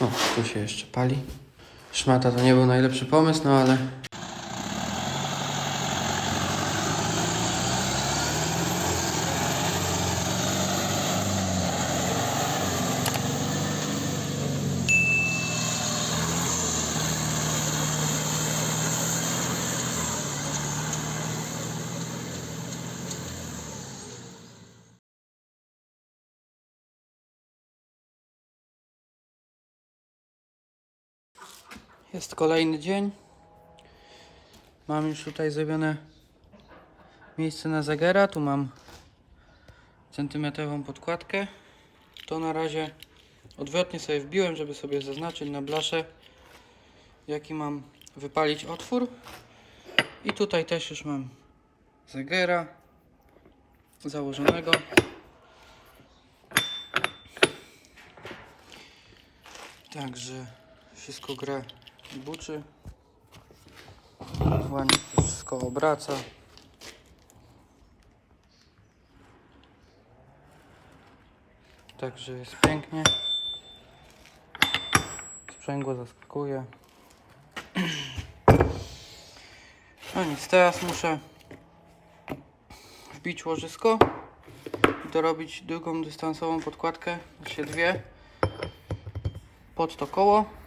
O, tu się jeszcze pali. Szmata to nie był najlepszy pomysł, no ale... Jest kolejny dzień. Mam już tutaj zrobione miejsce na zagera. Tu mam centymetrową podkładkę. To na razie odwrotnie sobie wbiłem, żeby sobie zaznaczyć na blaszę jaki mam wypalić otwór. I tutaj też już mam zagera założonego. Także wszystko gra buczy. Się wszystko obraca. Także jest pięknie. Sprzęgło zaskakuje. No nic, teraz muszę wbić łożysko i dorobić drugą dystansową podkładkę, się dwie pod to koło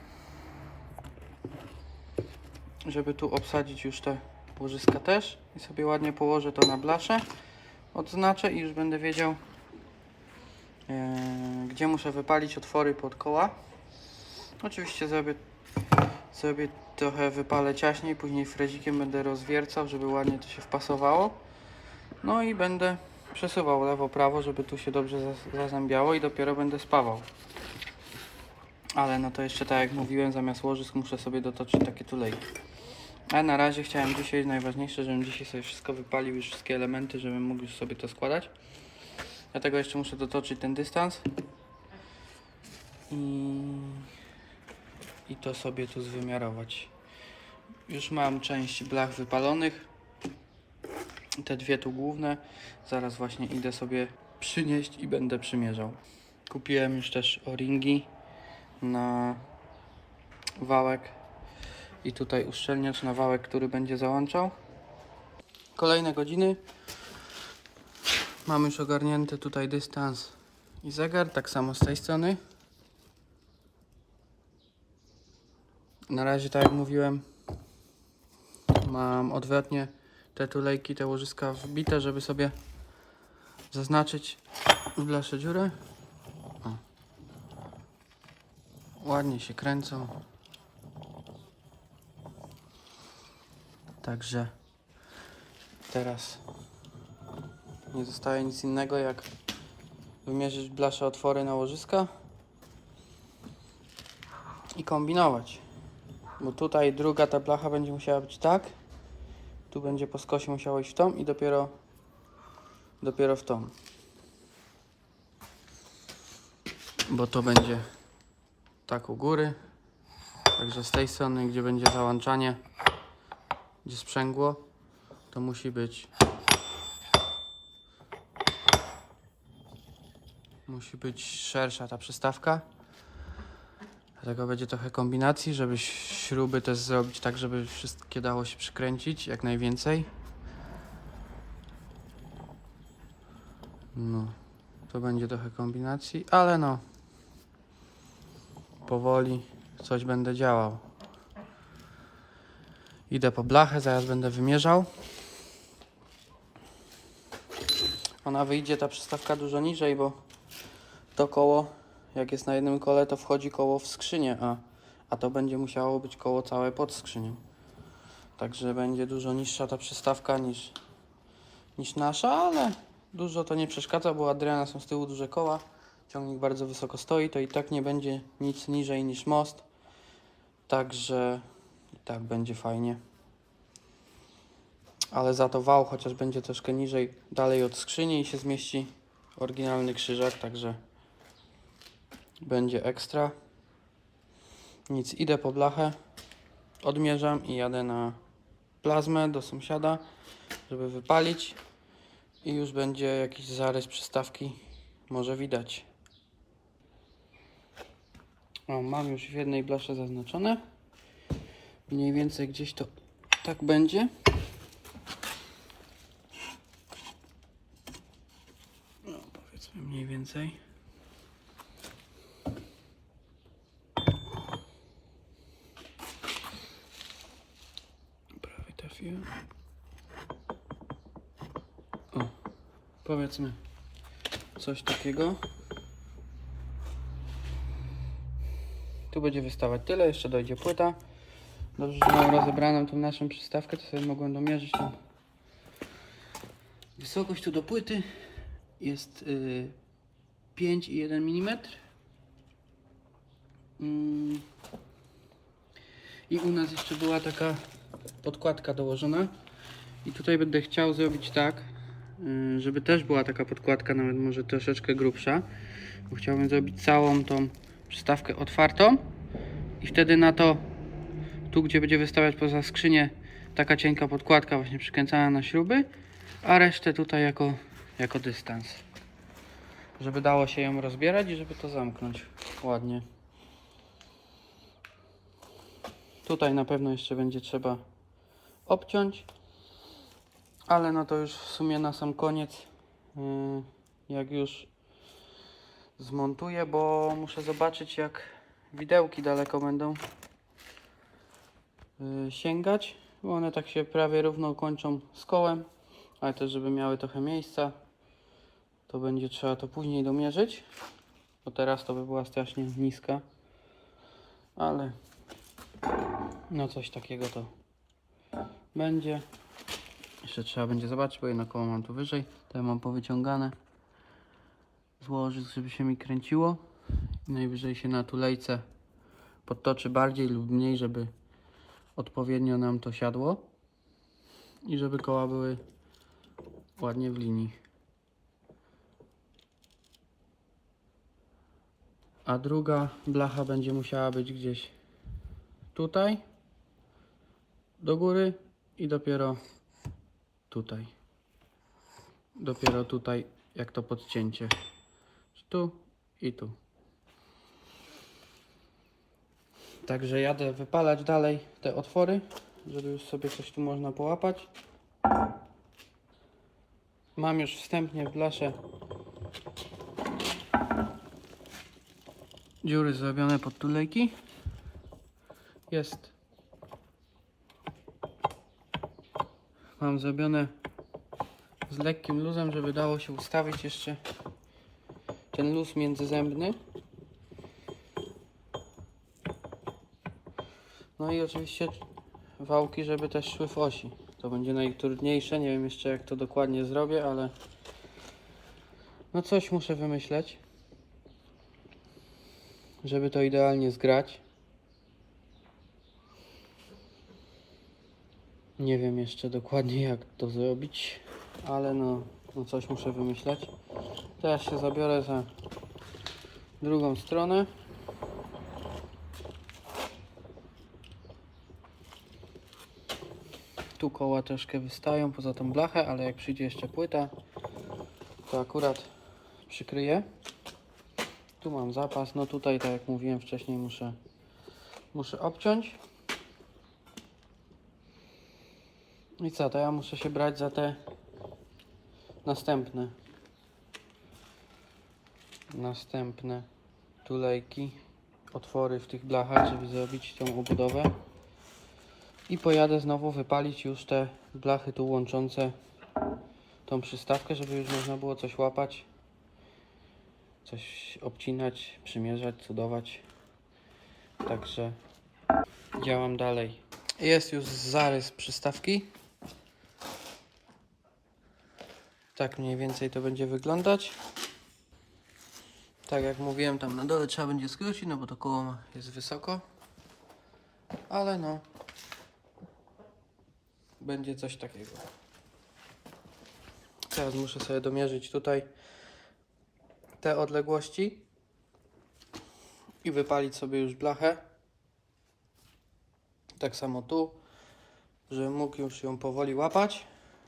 żeby tu obsadzić już te łożyska też. I sobie ładnie położę to na blaszę odznaczę i już będę wiedział e, gdzie muszę wypalić otwory pod koła. Oczywiście zrobię zrobię trochę wypalę ciaśniej później frezikiem będę rozwiercał żeby ładnie to się wpasowało. No i będę przesuwał lewo prawo żeby tu się dobrze zazębiało i dopiero będę spawał. Ale no to jeszcze tak jak mówiłem, zamiast łożysk muszę sobie dotoczyć takie tulejki. A na razie chciałem dzisiaj, najważniejsze, żebym dzisiaj sobie wszystko wypalił, już wszystkie elementy, żebym mógł już sobie to składać. Dlatego jeszcze muszę dotoczyć ten dystans. I, i to sobie tu zwymiarować. Już mam część blach wypalonych. Te dwie tu główne. Zaraz właśnie idę sobie przynieść i będę przymierzał. Kupiłem już też o-ringi na wałek i tutaj uszczelniacz na wałek, który będzie załączał. Kolejne godziny. Mam już ogarnięty tutaj dystans i zegar, tak samo z tej strony. Na razie, tak jak mówiłem, mam odwrotnie te tulejki, te łożyska wbite, żeby sobie zaznaczyć w blasze dziurę. Ładnie się kręcą. Także teraz nie zostaje nic innego jak wymierzyć blasze otwory na łożyska i kombinować. Bo tutaj druga ta blacha będzie musiała być tak, tu będzie po skosie musiało iść w tą i dopiero dopiero w tą. Bo to będzie tak u góry. Także z tej strony, gdzie będzie załączanie, gdzie sprzęgło, to musi być musi być szersza ta przystawka. Dlatego będzie trochę kombinacji, żeby śruby też zrobić tak, żeby wszystkie dało się przykręcić jak najwięcej. No, to będzie trochę kombinacji, ale no, powoli coś będę działał. Idę po blachę, zaraz będę wymierzał. Ona wyjdzie ta przystawka dużo niżej, bo to koło, jak jest na jednym kole, to wchodzi koło w skrzynię, a, a to będzie musiało być koło całe pod skrzynią. Także będzie dużo niższa ta przystawka niż, niż nasza, ale dużo to nie przeszkadza, bo Adriana są z tyłu duże koła. Ciągnik bardzo wysoko stoi, to i tak nie będzie nic niżej niż most. Także i tak będzie fajnie. Ale za to wał chociaż będzie troszkę niżej, dalej od skrzyni i się zmieści oryginalny krzyżak, także będzie ekstra. Nic, idę po blachę, odmierzam i jadę na plazmę do sąsiada, żeby wypalić i już będzie jakiś zarys przystawki, może widać. O, mam już w jednej blasze zaznaczone. Mniej więcej gdzieś to tak będzie. No, powiedzmy mniej więcej. Prawie trafiłem. O, powiedzmy coś takiego. Tu będzie wystawać tyle, jeszcze dojdzie płyta. Dobrze, że mam rozebraną tą naszą przystawkę, to sobie mogłem domierzyć tą wysokość tu do płyty. Jest y, 5,1 mm. Mm. I u nas jeszcze była taka podkładka dołożona. I tutaj będę chciał zrobić tak, y, żeby też była taka podkładka, nawet może troszeczkę grubsza. Bo chciałbym zrobić całą tą przystawkę otwartą i wtedy na to, tu gdzie będzie wystawać poza skrzynię, taka cienka podkładka właśnie przykręcana na śruby, a resztę tutaj jako, jako dystans. Żeby dało się ją rozbierać i żeby to zamknąć ładnie. Tutaj na pewno jeszcze będzie trzeba obciąć, ale no to już w sumie na sam koniec, yy, jak już zmontuję, bo muszę zobaczyć jak widełki daleko będą sięgać, bo one tak się prawie równo kończą z kołem, ale też żeby miały trochę miejsca, to będzie trzeba to później domierzyć, bo teraz to by była strasznie niska, ale no coś takiego to będzie. Jeszcze trzeba będzie zobaczyć, bo jedno koło mam tu wyżej, ja mam powyciągane złożyć, żeby się mi kręciło. Najwyżej się na tulejce podtoczy bardziej lub mniej, żeby odpowiednio nam to siadło. I żeby koła były ładnie w linii. A druga blacha będzie musiała być gdzieś tutaj, do góry i dopiero tutaj. Dopiero tutaj, jak to podcięcie. Tu i tu. Także jadę wypalać dalej te otwory, żeby już sobie coś tu można połapać. Mam już wstępnie w blasze dziury zrobione pod tulejki. Jest. Mam zrobione z lekkim luzem, żeby dało się ustawić jeszcze ten luz międzyzębny. No i oczywiście wałki, żeby też szły w osi. To będzie najtrudniejsze. Nie wiem jeszcze jak to dokładnie zrobię, ale no coś muszę wymyśleć, żeby to idealnie zgrać. Nie wiem jeszcze dokładnie jak to zrobić, ale no, no coś muszę wymyśleć. Teraz się zabiorę za drugą stronę. Tu koła troszkę wystają poza tą blachę, ale jak przyjdzie jeszcze płyta, to akurat przykryję. Tu mam zapas, no tutaj tak jak mówiłem wcześniej muszę, muszę obciąć. I co, to ja muszę się brać za te następne. Następne tulejki, otwory w tych blachach, żeby zrobić tą obudowę. I pojadę znowu wypalić już te blachy tu łączące tą przystawkę, żeby już można było coś łapać. Coś obcinać, przymierzać, cudować. Także działam dalej. Jest już zarys przystawki. Tak mniej więcej to będzie wyglądać. Tak jak mówiłem, tam na dole trzeba będzie skrócić, no bo to koło jest wysoko. Ale no, będzie coś takiego. Teraz muszę sobie domierzyć tutaj te odległości i wypalić sobie już blachę. Tak samo tu, żebym mógł już ją powoli łapać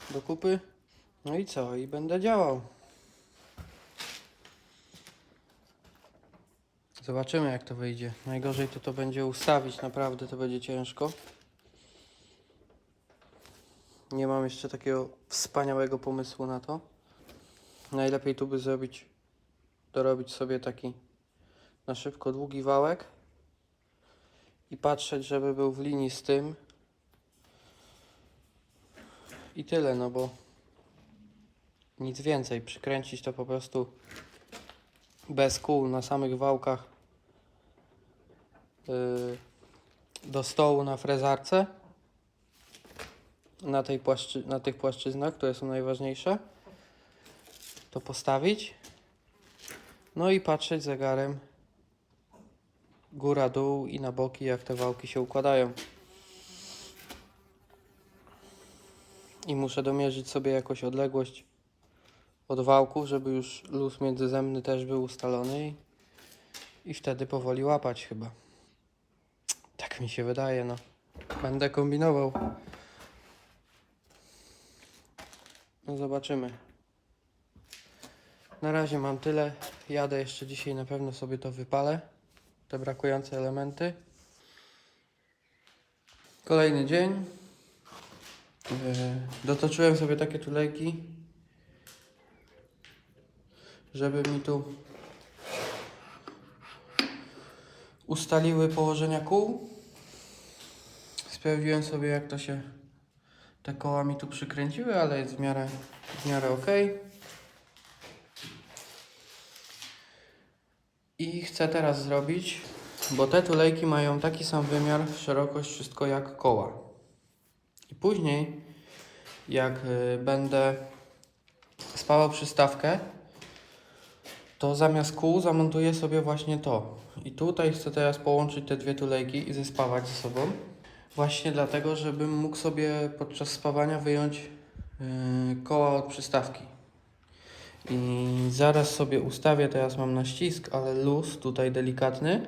do kupy. No i co? I będę działał. Zobaczymy jak to wyjdzie. Najgorzej to to będzie ustawić, naprawdę to będzie ciężko. Nie mam jeszcze takiego wspaniałego pomysłu na to. Najlepiej tu by zrobić, dorobić sobie taki na szybko długi wałek i patrzeć, żeby był w linii z tym. I tyle, no bo nic więcej. Przykręcić to po prostu bez kół na samych wałkach yy, do stołu na frezarce na, tej płaszczy, na tych płaszczyznach, które są najważniejsze to postawić no i patrzeć zegarem góra, dół i na boki jak te wałki się układają i muszę domierzyć sobie jakoś odległość od wałków, żeby już luz międzyzemny też był ustalony i, i wtedy powoli łapać chyba. Tak mi się wydaje, no. Będę kombinował. No zobaczymy. Na razie mam tyle. Jadę jeszcze dzisiaj, na pewno sobie to wypalę. Te brakujące elementy. Kolejny dzień. Yy, dotoczyłem sobie takie tulejki żeby mi tu ustaliły położenia kół. Sprawdziłem sobie jak to się te koła mi tu przykręciły, ale jest w miarę, w miarę ok. I chcę teraz zrobić, bo te tulejki mają taki sam wymiar, szerokość, wszystko jak koła. I później, jak y, będę spawał przystawkę, to zamiast kół zamontuję sobie właśnie to. I tutaj chcę teraz połączyć te dwie tulejki i zespawać ze sobą. Właśnie dlatego, żebym mógł sobie podczas spawania wyjąć yy, koła od przystawki. I zaraz sobie ustawię, teraz mam na ścisk, ale luz tutaj delikatny.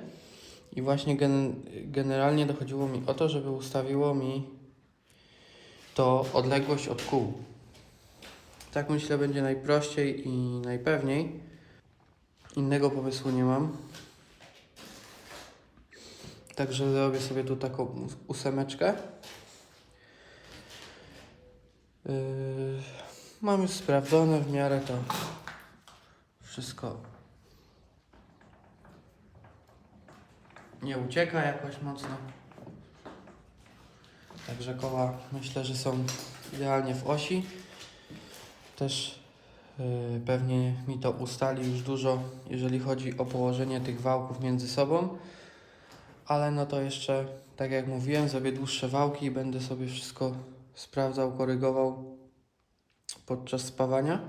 I właśnie gen generalnie dochodziło mi o to, żeby ustawiło mi to odległość od kół. Tak myślę będzie najprościej i najpewniej. Innego pomysłu nie mam. Także zrobię sobie tu taką ós- ósemeczkę. Yy, mam już sprawdzone w miarę to wszystko nie ucieka jakoś mocno. Także koła myślę, że są idealnie w osi. Też Yy, Pewnie mi to ustali już dużo, jeżeli chodzi o położenie tych wałków między sobą. Ale no to jeszcze, tak jak mówiłem, zrobię dłuższe wałki i będę sobie wszystko sprawdzał, korygował podczas spawania.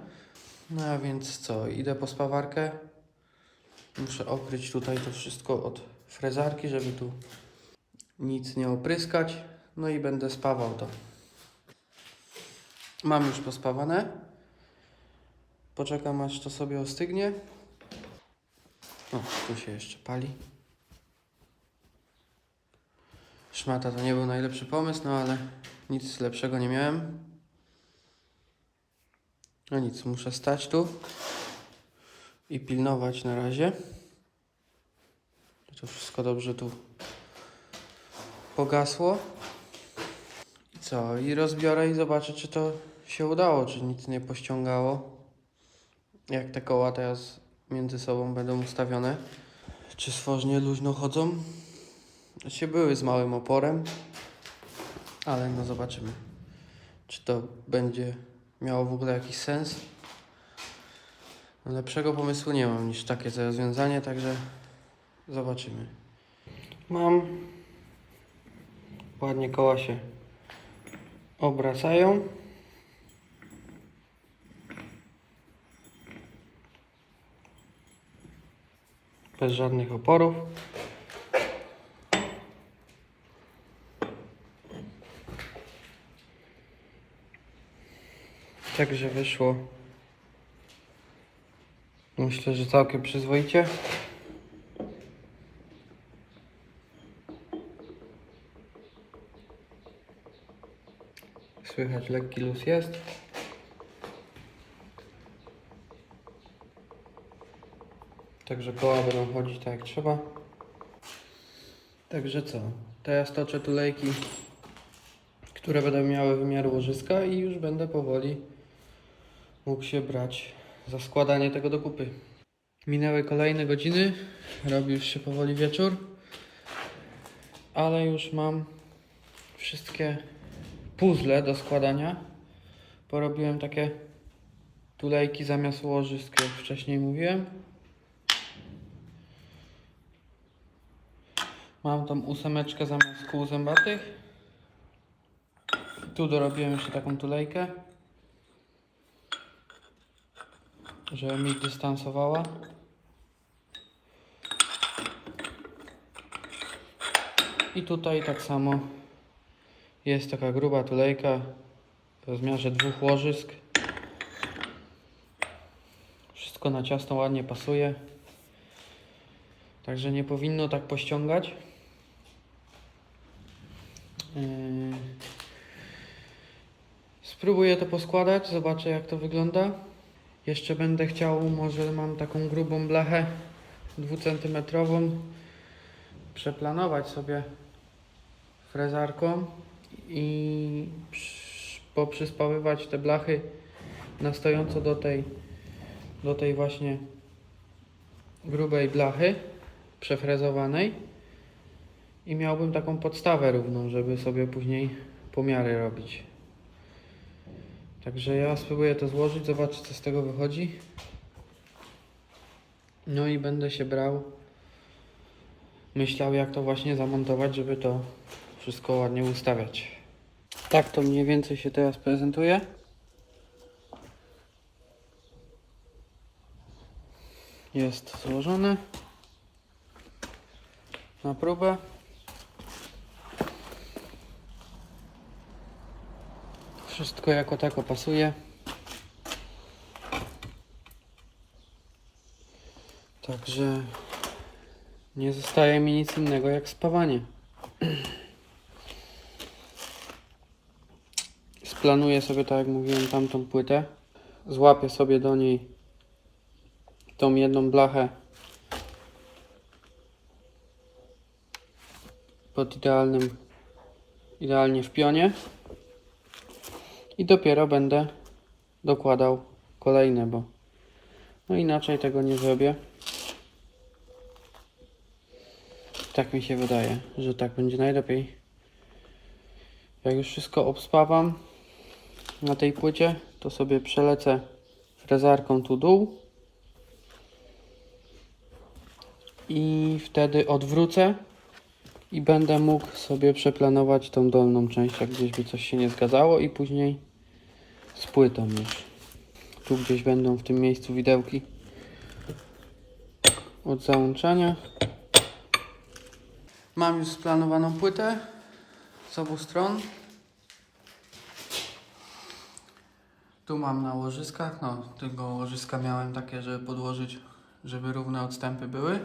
No a więc co, idę po spawarkę. Muszę okryć tutaj to wszystko od frezarki, żeby tu nic nie opryskać. No i będę spawał to. Mam już pospawane. Poczekam aż to sobie ostygnie. O, tu się jeszcze pali. Szmata to nie był najlepszy pomysł, no ale nic lepszego nie miałem. No nic, muszę stać tu i pilnować na razie. To wszystko dobrze tu pogasło. I co? I rozbiorę i zobaczę, czy to się udało, czy nic nie pościągało jak te koła teraz między sobą będą ustawione. Czy stworznie luźno chodzą? Się były z małym oporem, ale no zobaczymy, czy to będzie miało w ogóle jakiś sens. Lepszego pomysłu nie mam niż takie rozwiązanie, także zobaczymy. Mam. Ładnie koła się obracają. bez żadnych oporów. Także wyszło. Myślę, że całkiem przyzwoicie. Słychać lekki luz jest. Także koła będą chodzić tak jak trzeba. Także co? Teraz toczę tulejki, które będą miały wymiar łożyska i już będę powoli mógł się brać za składanie tego do kupy. Minęły kolejne godziny, robi już się powoli wieczór, ale już mam wszystkie puzzle do składania. Porobiłem takie tulejki zamiast łożysk, jak wcześniej mówiłem. Mam tą ósemeczkę zamiast kół zębatych. Tu dorobiłem jeszcze taką tulejkę, żeby mi dystansowała. I tutaj tak samo jest taka gruba tulejka w rozmiarze dwóch łożysk. Wszystko na ciasno ładnie pasuje. Także nie powinno tak pościągać. Yy. Spróbuję to poskładać, zobaczę jak to wygląda. Jeszcze będę chciał, może mam taką grubą blachę dwucentymetrową przeplanować sobie frezarką i przy- poprzyspawywać te blachy na stojąco do tej, do tej właśnie grubej blachy przefrezowanej i miałbym taką podstawę równą, żeby sobie później pomiary robić. Także ja spróbuję to złożyć, zobaczę co z tego wychodzi. No i będę się brał, myślał jak to właśnie zamontować, żeby to wszystko ładnie ustawiać. Tak to mniej więcej się teraz prezentuje. Jest złożone na próbę. Wszystko jako tako pasuje. Także nie zostaje mi nic innego jak spawanie. Splanuję sobie, tak jak mówiłem, tamtą płytę. Złapię sobie do niej tą jedną blachę pod idealnym, idealnie w pionie i dopiero będę dokładał kolejne, bo no inaczej tego nie zrobię. Tak mi się wydaje, że tak będzie najlepiej. Jak już wszystko obspawam na tej płycie, to sobie przelecę frezarką tu dół i wtedy odwrócę i będę mógł sobie przeplanować tą dolną część, jak gdzieś by coś się nie zgadzało i później z płytą już. Tu gdzieś będą w tym miejscu widełki od załączania. Mam już splanowaną płytę z obu stron. Tu mam na łożyskach, no tego łożyska miałem takie, żeby podłożyć, żeby równe odstępy były.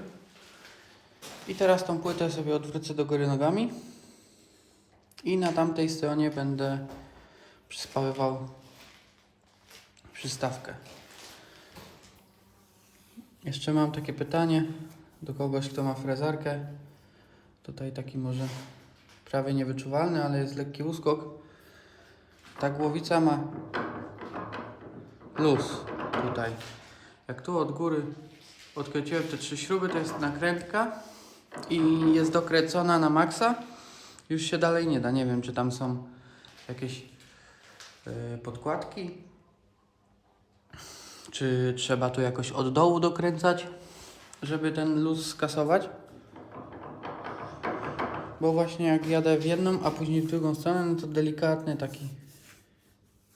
I teraz tą płytę sobie odwrócę do góry nogami. I na tamtej stronie będę przyspawywał przystawkę. Jeszcze mam takie pytanie do kogoś, kto ma frezarkę. Tutaj taki może prawie niewyczuwalny, ale jest lekki uskok. Ta głowica ma luz tutaj. Jak tu od góry odkręciłem te trzy śruby, to jest nakrętka i jest dokręcona na maksa. Już się dalej nie da. Nie wiem, czy tam są jakieś yy, podkładki. Czy trzeba tu jakoś od dołu dokręcać, żeby ten luz skasować? Bo właśnie jak jadę w jedną, a później w drugą stronę, no to delikatny taki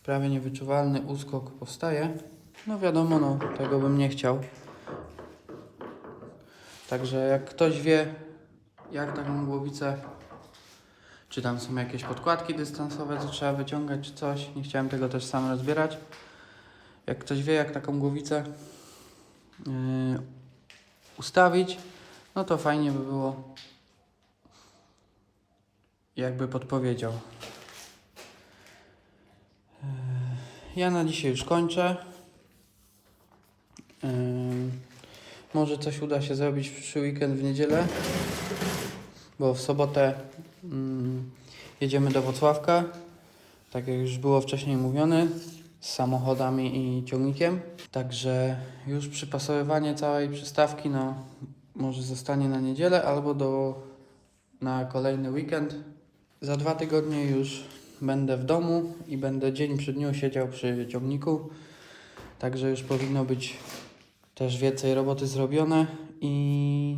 prawie niewyczuwalny uskok powstaje. No wiadomo, no tego bym nie chciał. Także jak ktoś wie, jak taką głowicę, czy tam są jakieś podkładki dystansowe, co trzeba wyciągać, czy coś, nie chciałem tego też sam rozbierać. Jak ktoś wie, jak taką głowicę yy, ustawić, no to fajnie by było, jakby podpowiedział. Yy, Ja na dzisiaj już kończę. Yy, Może coś uda się zrobić przyszły weekend w niedzielę, bo w sobotę mm, jedziemy do Wrocławka, tak jak już było wcześniej mówione, z samochodami i ciągnikiem. Także już przypasowywanie całej przystawki, no może zostanie na niedzielę albo do, na kolejny weekend. Za dwa tygodnie już będę w domu i będę dzień przy dniu siedział przy ciągniku. Także już powinno być też więcej roboty zrobione i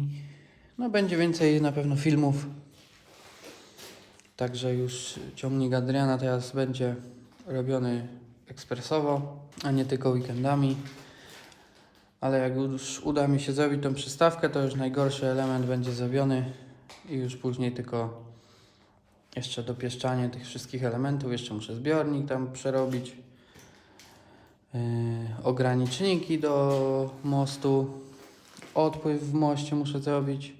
no będzie więcej na pewno filmów. Także już ciągnik Adriana teraz będzie robiony ekspresowo, a nie tylko weekendami. Ale jak już uda mi się zrobić tą przystawkę, to już najgorszy element będzie zrobiony i już później tylko jeszcze dopieszczanie tych wszystkich elementów. Jeszcze muszę zbiornik tam przerobić. Yy, ograniczniki do mostu. Odpływ w moście muszę zrobić.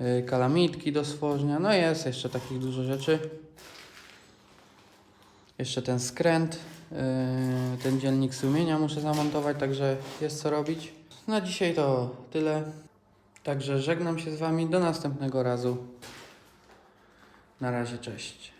Yy, kalamitki do stworzenia. No jest jeszcze takich dużo rzeczy. Jeszcze ten skręt, yy, ten dzielnik sumienia muszę zamontować, także jest co robić. Na dzisiaj to tyle. Także żegnam się z Wami do następnego razu. Na razie, cześć.